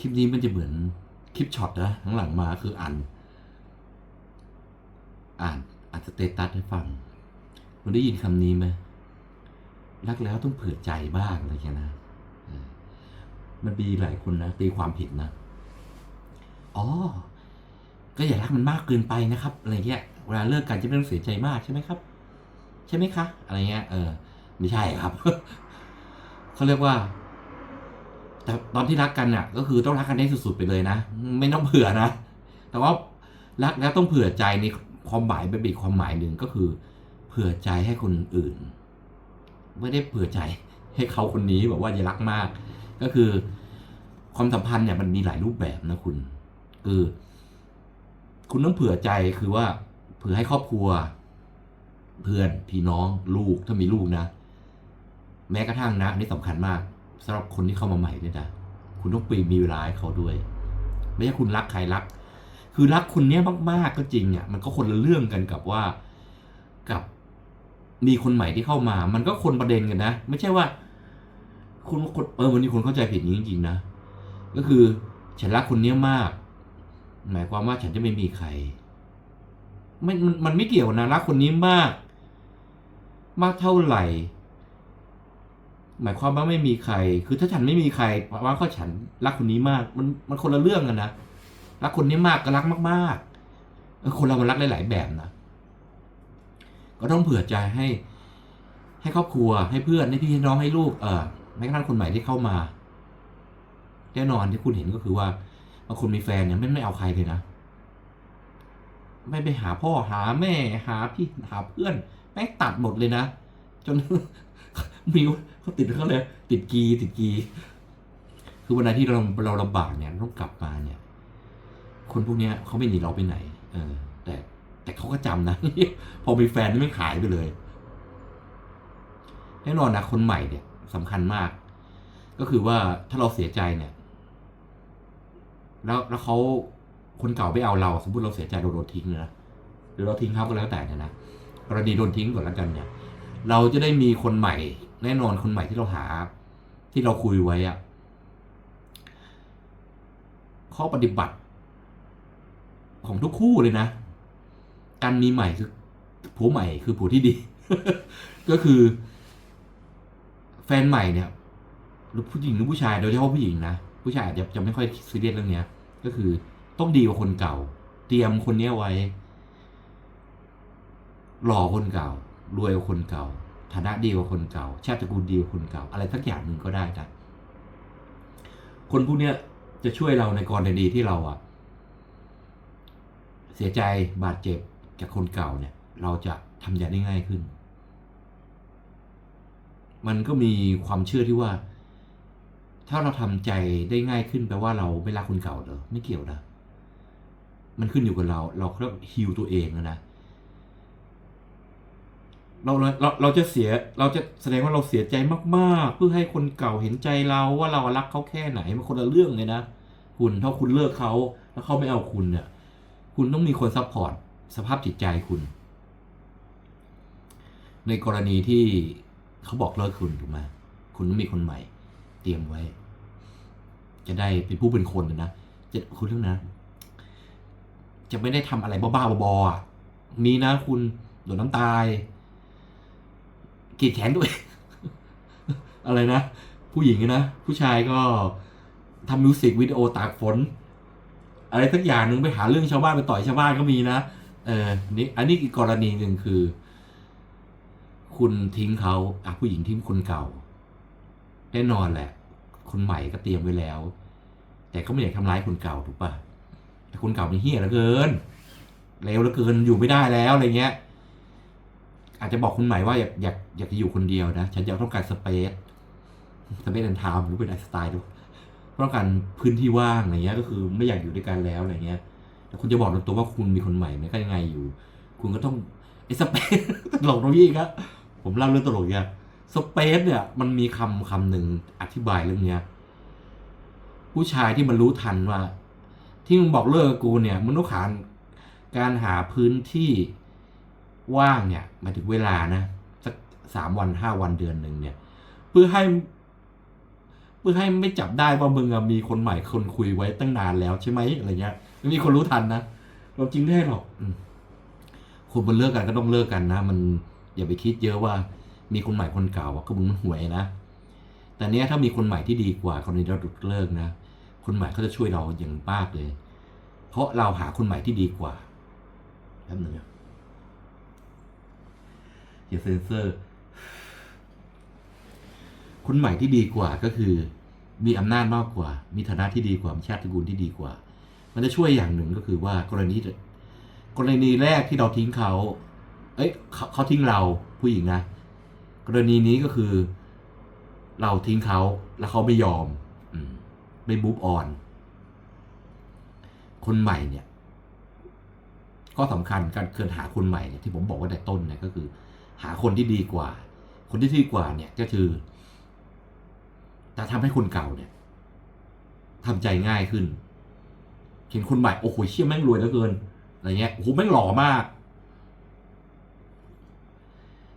คลิปนี้มันจะเหมือนคลิปช็อตนะข้างหลังมาคืออ่าน อ่านอ่านสเตตัสให้ฟังคุณได้ยินคำนี้ไหมรักแล้วต้องเผื่อใจบ้างอะไรอย่างเงี้ยนะมันมีหลายคนนะตีความผิดนะ อ๋อ ก็อย่ารักมันมากเกินไปนะครับอะไรเงี้ย เวลาเลิกกันจะไม่ต้องเสียใจมากใช่ไหมครับ ใช่ไหมคะ อะไรเงี้ย เออ ไม่ใช่ครับ เขาเรียกว่า แต่ตอนที่รักกันน่ะ ก็คือต้องรักกันให้สุดๆไปเลยนะ ไม่ต้องเผื่อนะ แต่ว่ารักแล้วต้องเผื่อใจในความหมายเป็นอีกความหมายหนึ่งก็คือ เผื่อใจให้คนอื่น ไม่ได้เผื่อใจให้เขาคนนี้แบบว่าอย่ารักมาก ก็คือ ความสัมพันธ์เนี่ยมันมีหลายรูปแบบนะคุณ คือ คุณต้องเผื่อใจคือว่า เผื่อให้ครอบครัว เพื่อนพี่น้องลูกถ้ามีลูกนะ แม้กระทั่งนะนนี่สำคัญมาก สำหรับคนที่เข้ามาใหม่เนี่ยนะคุณต้องปีมีเวลาให้เขาด้วย ไม่ใช่คุณรักใครรัก คือรักคนเนี้ยมากๆก็จริงอะมันก็คนละเรื่องกันกับว่ากับมีคนใหม่ที่เข้ามา มันก็คนประเด็นกันนะ ไม่ใช่ว่า คุณคนเออวันนี้คนเข้าใจผิดอย่างนี้จริงๆนะ ก็คือฉันรักคนเนี้ยมาก หมายความว่าฉันจะไม่มีใครไม่มันมันไม่เกี่ยวนะรักคนนี้มาก มากเท่าไหร่ หมายความว่าไม่มีใคร คือถ้าฉันไม่มีใครแปลว่าฉันรักคนนี้มาก มันมันคนละเรื่องกันนะรักคนนี้มากก็รักมากๆคนเรามันรักหลายๆแบบนะก็ต้องเผื่อใจให้ ให้ครอบครัวให้เพื่อนให้พี่ให้น้องให้ลูกเออแม้กระทั่งคนใหม่ที่เข้ามาแน่นอนที่คุณเห็นก็คือว่าบางคนมีแฟนเนี่ยไม่ไม่เอาใครเลยนะไม่ไปหาพ่อหาแม่หาพี่หาเพื่อนแม่งตัดหมดเลยนะจนมี เขาติดเขาเลยติดกีติดกี คือวันไหนที่เราเราลำบากเนี่ยต้องกลับมาเนี่ย คนพวกเนี้ยเขาไม่หนีเราไปไหน เออ แต่แต่เขาก็จำนะพอมีแฟนนี่ไม่ขายไปเลยแน่นอนนะคนใหม่เนี่ยสำคัญมาก ก็คือว่าถ้าเราเสียใจเนี่ย แล้วแล้วเขาคนเก่าไม่เอาเรา สมมติเราเสียใจเราโดนทิ้งนะหรือเราทิ้งเขาก็แล้วแต่เนี่ยนะกรณีโดนทิ้งก่อนแล้วกันเนี่ย เราจะได้มีคนใหม่ แน่นอนคนใหม่ที่เราหา ที่เราคุยไว้อะข้อปฏิบัติ ของทุกคู่เลยนะ การมีใหม่คือผัวใหม่คือผัวที่ดี ก็คือ แฟนใหม่เนี่ยหรือผู้หญิงหรือผู้ชายโดยเฉพาะผู้หญิงนะผู้ชายอาจจะจะไม่ค่อยซีเรียสเรื่องเนี้ย ก็คือต้องดีกว่าคนเก่า เตรียมคนเนี้ยไว้หล่อคนเก่า รวยกว่าคนเก่า ฐานะดีกว่าคนเก่า ชาติตระกูลดีกว่าคนเก่า อะไรสักอย่างหนึ่งก็ได้นะคนพวกเนี้ยจะช่วยเราในกรณีที่เราอะเสียใจบาดเจ็บจากคนเก่าเนี่ย เราจะทำใจได้ง่ายขึ้น มันก็มีความเชื่อที่ว่า ถ้าเราทำใจได้ง่ายขึ้นแปลว่าเราไม่รักคนเก่าเหรอไม่เกี่ยวนะมันขึ้นอยู่กับเรา เราเรียกฮิวตัวเองนะนะ เราเราเราจะเสียเราจะแสดงว่าเราเสียใจมากๆ เพื่อให้คนเก่าเห็นใจเราว่าเรารักเขาแค่ไหนมันคนละเรื่องเลยนะคุณถ้าคุณเลิกเขาแล้วเขาไม่เอาคุณเนี่ยคุณต้องมีคนซัพพอร์ตสภาพจิตใจคุณ ในกรณีที่เขาบอกเลิกคุณถูกไหมคุณต้องมีคนใหม่ เตรียมไว้ จะได้เป็นผู้เป็นคนนะจะคุณเรื่องนะ จะไม่ได้ทำอะไรบ้าๆบอๆมีนะคุณโดนน้ำตาย กรีดแขนด้วยอะไรนะ ผู้หญิงนะ ผู้ชายก็ทำมิวสิกวิดีโอตากฝน อะไรสักอย่างหนึ่งไปหาเรื่องชาวบ้านไปต่อยชาวบ้านก็มีนะเออนี่อันนี้อีกกรณีหนึ่งคือ คุณทิ้งเขาอะผู้หญิงทิ้งคนเก่าแน่นอนแหละ คนใหม่ก็เตรียมไว้แล้ว แต่เขาไม่อยากทำร้ายคนเก่าถูกป่ะแต่คนเก่ามันเฮี้ยเหลือเกินเลวเหลือเกินอยู่ไม่ได้แล้วอะไรเงี้ย อาจจะบอกคุณใหม่ว่าอยากอยากอยากจะอยู่คนเดียวนะ ฉันจะต้องการสเปซสเปซแอนด์ไทม์หรือเป็นไลฟ์สไตล์ด้วยต้องการพื้นที่ว่างอะไรเงี้ย ก็คือไม่อยากอยู่ด้วยกันแล้วอะไรเงี้ยแต่คุณจะบอกตัวว่าคุณมีคนใหม่ไหมก็ยังไงอยู่ คุณก็ต้องไอ้สเปซตลกตรงนี้ครับผมเล่าเรื่องตลกเนี่ยสเปซเนี่ยมันมีคำคำหนึ่งอธิบายเรื่องเนี้ย ผู้ชายที่มันรู้ทันว่า ที่มึงบอกเลิกกูเนี่ย มึงต้องการการหาพื้นที่ ว่างเนี่ยมาถึงเวลานะสักสามวันห้าวันเดือนหนึ่งเนี่ย เพื่อให้เพื่อให้ไม่จับได้ว่ามึงมีคนใหม่คนคุยไว้ตั้งนานแล้วใช่ไหมอะไรเงี้ยไม่มีคนรู้ทันนะเราจริงได้หรอกคนมันเลิกกันก็ต้องเลิกกันนะ มันอย่าไปคิดเยอะว่ามีคนใหม่คนเก่าอะก็มึงมันหวยนะแต่เนี้ยถ้ามีคนใหม่ที่ดีกว่าคนนี้เราดุลเลิกนะคนใหม่เขาจะช่วยเราอย่างมากเลย เพราะเราหาคนใหม่ที่ดีกว่าแป๊บนึงนะ อย่าเซ็นเซอร์คนใหม่ที่ดีกว่าก็คือ มีอำนาจมากกว่า มีฐานะที่ดีกว่ามีชาติตระกูลที่ดีกว่า มันจะช่วยอย่างหนึ่งก็คือว่ากรณีกรณีแรกที่เราทิ้งเขา เอ้ยเขาเขาทิ้งเราผู้หญิงนะ กรณีนี้ก็คือ เราทิ้งเขาแล้วเขาไม่ยอมอมไม่บูฟออน คนใหม่เนี่ย ก็สำคัญการเกินหาคนใหม่เนี่ยที่ผมบอกว่าแต่ต้นเนี่ยก็คือ หาคนที่ดีกว่า คนที่ดีกว่าเนี่ยก็คือจะทำให้คนเก่าเนี่ยทำใจง่ายขึ้น เห็นคนใหม่โอ้โหเชี่ยแม่งรวยเหลือเกินอะไรเงี้ยโอ้โหแม่งหล่อมาก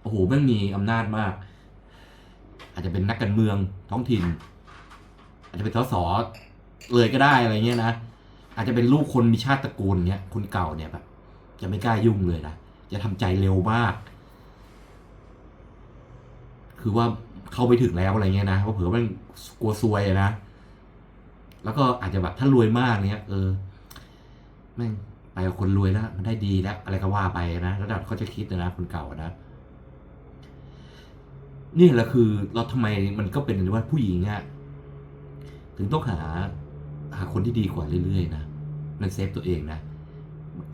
โอ้โหแม่งมีอำนาจมาก อาจจะเป็นนักการเมืองท้องถิ่น อาจจะเป็นสสเลยก็ได้อะไรเงี้ยนะอาจจะเป็นลูกคนมีชาติตระกูลเนี้ยคนเก่าเนี่ยแบบจะไม่กล้ายุ่งเลยนะจะทำใจเร็วมาก คือว่าเข้าไปถึงแล้วอะไรเงี้ยนะเพราะเผื่อมันกลัวซวยนะ แล้วก็อาจจะแบบถ้ารวยมากเนี้ยเออแม่งไปกับคนรวยแล้วมันได้ดีแล้ว อะไรก็ว่าไปนะแล้วเขาจะคิดนะคนเก่านะนี่แหละคือเราทำไมมันก็เป็นว่าผู้หญิงอะถึงต้องหาหาคนที่ดีกว่าเรื่อยๆนะมันเซฟตัวเองนะ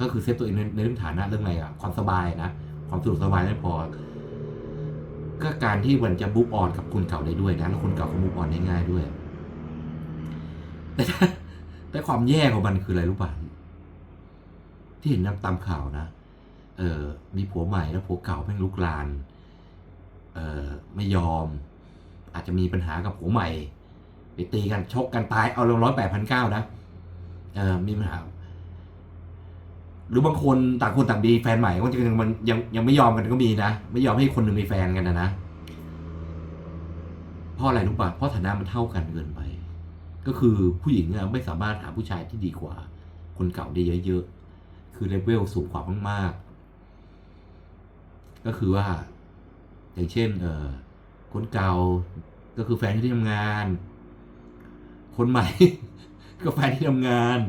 ก็คือเซฟตัวเองในในเรื่องฐานะเรื่องอะไรอะความสบายนะความสะดวกสบายไม่พอ ก็การที่มันจะบุ๊กออนกับคนเก่าได้ด้วยนะแล้วคนเก่าเขาบุ๊กออนได้ง่ายด้วย แต่แต่ความแย่ของมันคืออะไรรู้ป่ะที่เห็นตามข่าวนะเออมีผัวใหม่แล้วผัวเก่าแม่งลุกลานเออไม่ยอม อาจจะมีปัญหากับผัวใหม่ไปตีกันชกกันตายเอาลงร้อยแปดพันเก้านะเออมีปัญหา หรือบางคนต่างคนต่างมีแฟนใหม่ก็ยังมันยังยังไม่ยอมกันก็มีนะ ไม่ยอมให้คนหนึ่งมีแฟนกันนะนะเพราะอะไรรู้ป่ะเพราะฐานะมันเท่ากันเกินไป ก็คือผู้หญิงไม่สามารถหาผู้ชายที่ดีกว่า คนเก่าได้เยอะๆคือเลเวลสูงกว่ามากๆก็คือว่า อย่างเช่น เออคนเก่าก็คือแฟนที่ทำงาน คนใหม่ ก็แฟนที่ทำงาน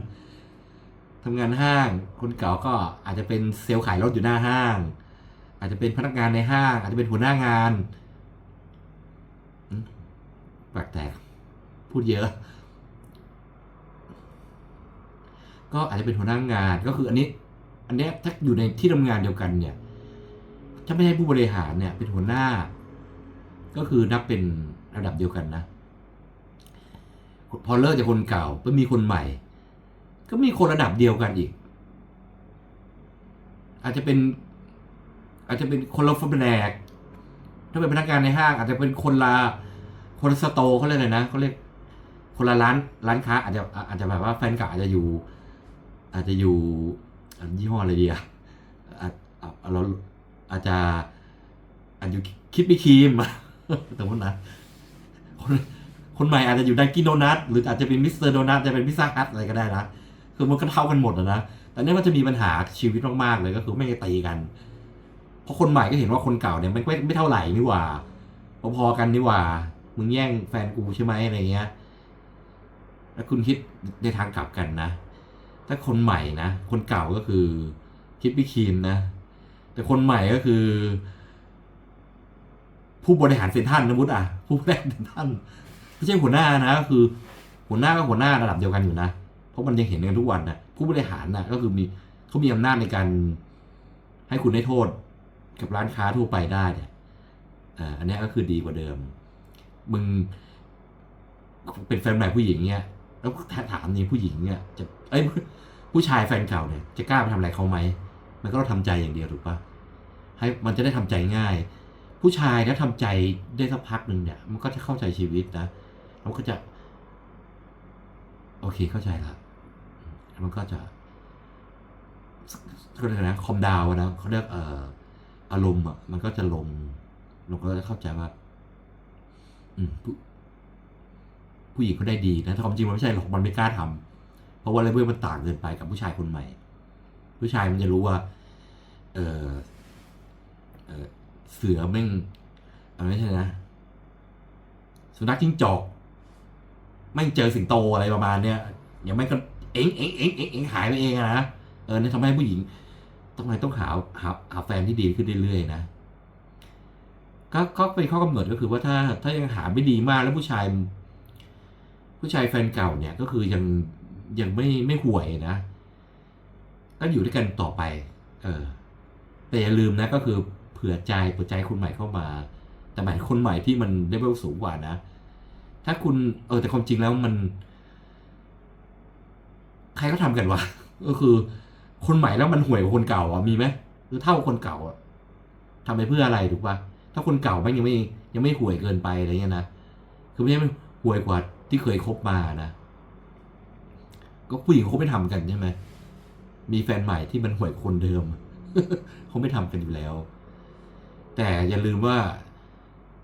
ทำงานห้าง คนเก่าก็อาจจะเป็นเซลล์ขายรถอยู่หน้าห้าง อาจจะเป็นพนักงานในห้าง อาจจะเป็นหัวหน้างานแปลกแตกพูดเยอะ ก็อาจจะเป็นหัวหน้างานก็คืออันนี้ อันนี้ถ้าอยู่ในที่ทำงานเดียวกันเนี่ย ถ้าไม่ใช่ผู้บริหารเนี่ย เป็นหัวหน้า ก็คือนับเป็นระดับเดียวกันนะ พอเลิกจากคนเก่าไปมีคนใหม่ ก็มีคนระดับเดียวกันอีก อาจจะเป็น อาจจะเป็นคนละแผนกถ้าเป็นพนักงานในห้าง อาจจะเป็นคนละคนละสโตเขาเรียกอะไรนะเขาเรียกคนละร้านร้านค้า อาจจะอาจจะแบบว่าแฟนเก่าอาจจะอยู่ อาจจะอยู่อันยี่ห้ออะไรดีอะอาอาจเราอาจจะอาจจะอยู่คิดไม่ครีมสมมตินะคนคนใหม่อาจจะอยู่ดังกินโดนัทหรืออาจจะเป็นมิสเตอร์โดนัทจะเป็นพิซซ่าฮัทอะไรก็ได้นะ คือมันก็เท่ากันหมดอะนะแต่เนี่ยมันจะมีปัญหาชีวิตมากๆเลยก็คือไม่ให้ตีกัน เพราะคนใหม่ก็เห็นว่าคนเก่าเนี่ยไม่ไม่ไม่เท่าไหร่นี่หว่าพอๆกันนี่หว่า มึงแย่งแฟนกูใช่ไหมอะไรเงี้ยแล้วคุณคิดในทางกลับกันนะ ถ้าคนใหม่นะ คนเก่าก็คือคิดพิคีนนะ แต่คนใหม่ก็คือ ผู้บริหารเซนทรัลนะมุดอะ ผู้บริหารเซนทรัลไม่ใช่หัวหน้านะก็คือ หัวหน้าก็หัวหน้าระดับเดียวกันอยู่นะ เพราะมันยังเห็นกันทุกวันนะผู้บริหารนะก็คือมีเขามีอำนาจในการให้คุณได้โทษกับร้านค้าทั่วไปได้เนี่ยอ่าอันนี้ก็คือดีกว่าเดิม มึงเป็นแฟนใหม่ผู้หญิงเนี่ยแล้วถามนี่ผู้หญิงเนี่ยจะเอ้ยผู้ชายแฟนเก่าเนี่ยจะกล้าไปทำอะไรเขาไหม มันก็ต้องทำใจอย่างเดียวถูกปะให้มันจะได้ทำใจง่าย ผู้ชายถ้าทำใจได้สักพักหนึ่งเนี่ย มันก็จะเข้าใจชีวิตนะมันก็จะ โอเคเข้าใจและมันก็จะก็เลยนะคอมดาวนะเขาเรียกเอ่ออารมณ์อะมันก็จะลงลงก็จะเข้าใจว่า อืมผู้ผู้หญิงเขาได้ดีนะถ้าความจริงมันไม่ใช่หรอกมันไม่กล้าทำเพราะว่าเลเวลมันต่างเกินไปกับผู้ชายคนใหม่ ผู้ชายมันจะรู้ว่า เออเออเสือแม่งเอาไม่ใช่นะสุนัขจิ้งจอก แม่เจอสิงโตอะไรประมาณเนี้ยอย่างไม่ก็เอ็งเอ็งเอ็งเอ็งเอ็งหายไปเองอะนะเออเนี่ยทำให้ผู้หญิงต้องไงต้องหาหาหาแฟนที่ดีขึ้นเรื่อยๆนะก็ก็เป็นข้อกำหนดก็คือว่าถ้าถ้ายังหาไม่ดีมากแล้วผู้ชาย ผู้ชายแฟนเก่าเนี่ยก็คือยังยังไม่ไม่ห่วยนะ ก็อยู่ด้วยกันต่อไป เออ แต่อย่าลืมนะก็คือเผื่อใจเผื่อใจคนใหม่เข้ามา แต่หมายคนใหม่ที่มันเลเวลสูงกว่านะ ถ้าคุณเออแต่ความจริงแล้วมัน ใครก็ทำกันวะก็คือ คนใหม่แล้วมันห่วยกว่าคนเก่าอะมีไหมหรือเท่าคนเก่าอะทำไปเพื่ออะไรถูกปะถ้าคนเก่าแม่งยังไม่ยังไม่ห่วยเกินไปอะไรเงี้ยนะคือไม่ใช่ห่วยกว่าที่เคยคบมานะก็ผู้หญิงเขาไม่ทำกันใช่ไหมมีแฟนใหม่ที่มันห่วยกว่าคนเดิมเขาไม่ทำกันอยู่แล้ว แต่อย่าลืมว่า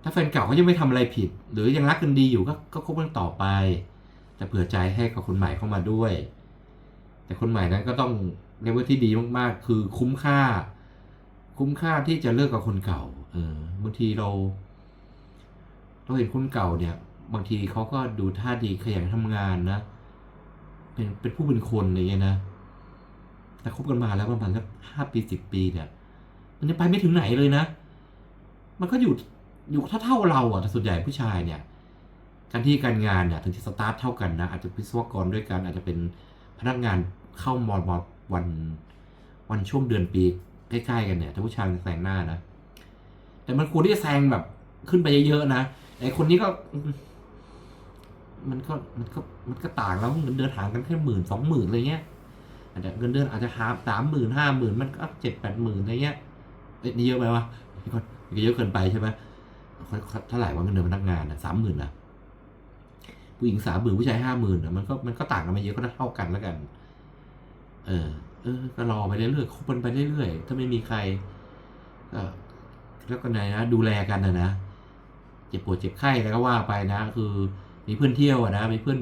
ถ้าแฟนเก่าเขายังไม่ทำอะไรผิด หรือยังรักกันดีอยู่ก็ก็คบกันต่อไป แต่เผื่อใจให้กับคนใหม่เข้ามาด้วย แต่คนใหม่นั้นก็ต้องเรียกว่าที่ดีมากๆ คือคุ้มค่า คุ้มค่าที่จะเลิกกับคนเก่า เออบางทีเรา เราเห็นคนเก่าเนี่ย บางทีเขาก็ดูท่าดีขยันทำงานนะ เป็นเป็นผู้เป็นคนอะไรเงี้ยนะแต่คบกันมาแล้วประมาณสักห้าปีสิบปีเนี่ย มันจะไปไม่ถึงไหนเลยนะ มันก็อยู่ อยู่เท่าเท่าๆเราอะแต่ส่วนใหญ่ผู้ชายเนี่ยการที่การงานเนี่ยถึงจะสตาร์ทเท่ากันนะอาจจะวิศวกรด้วยกัน อาจจะเป็นพนักงานเข้ามอมอวันวันช่วงเดือนปีใกล้ๆกันเนี่ยถ้าผู้ชายแซงหน้านะ แต่มันควรที่จะแซงแบบขึ้นไปเยอะๆนะไอคนนี้ก็ มันก็มันก็มันก็ต่างแล้วเงินเดือนห่างกันแค่หมื่นสองหมื่นอะไรเงี้ยอาจจะเงินเดือนอาจจะหาสามหมื่นห้าหมื่นมันก็เจ็ดแปดหมื่นอะไรเงี้ยเอ้ยนี่เยอะไปวะนี่ก็นี่ก็เยอะเกินไปใช่ไหม เท่าไหร่ว่าเงินเดือนพนักงานอะสามหมื่นอะผู้หญิงสามหมื่นผู้ชายห้าหมื่นอะมันก็มันก็ต่างกันมาเยอะก็เท่ากันแล้วกัน เออ เออ ก็รอไปเรื่อยๆคบกันไปเรื่อยๆถ้าไม่มีใครก็แล้วก็ไหนนะดูแลกันนะนะเจ็บปวดเจ็บไข้แล้วก็ว่าไปนะ คือมีเพื่อนเที่ยวนะมีเพื่อน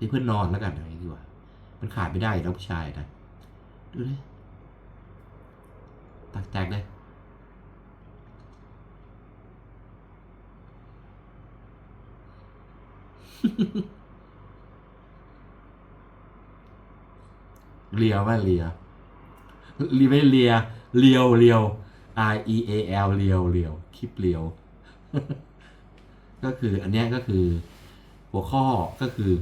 มีเพื่อนนอนแล้วกันอะไรดีกว่า มันขาดไม่ได้แล้วผู้ชายนะดูดิตักแตกเลย เลียวว่าเลียรีไม่เลียเลียวเลียว R E A L เลียวเลียวคลิปเลียว ก็คืออันนี้ก็คือ หัวข้อก็คือ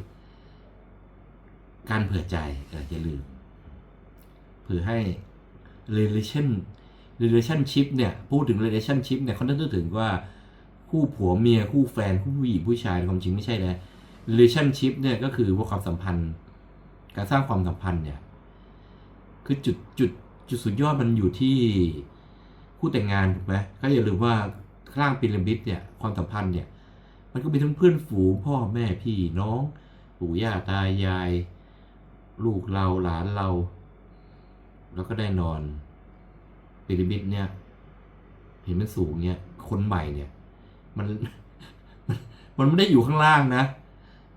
การเผื่อใจเอออย่าลืมเผื่อให้ relation relationship เนี่ย พูดถึง relationship เนี่ยเขาต้องนึกถึงว่า คู่ผัวเมียคู่แฟนคู่ผู้หญิงผู้ชายความจริงไม่ใช่นะ relationship เนี่ยก็คือว่าความสัมพันธ์ การสร้างความสัมพันธ์เนี่ย คือจุดจุดจุดสุดยอดมันอยู่ที่คู่แต่งงานถูกไหมก็อย่าลืมว่าข้างพีระมิดเนี่ยความสัมพันธ์เนี่ย มันก็มีทั้งเพื่อนฝูงพ่อแม่พี่น้องปู่ย่าตายาย ลูกเราหลานเรา แล้วก็ได้นอนพีระมิดเนี่ยเห็นมันสูงเนี่ยคนใหม่เนี่ย มัน มันไม่ได้อยู่ข้างล่างนะ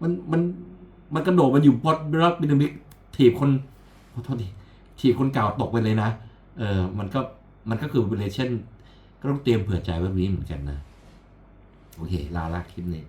มันมันมันกระโดดมันอยู่บนรับพีระมิดถีบคนขอโทษทีถีบคนเก่าตกไปเลยนะ เออ มันก็มันก็คือเป็นเช่นก็ต้องเตรียมเผื่อใจไว้แบบนี้เหมือนกันนะ โอเค ลาละคลิปนี้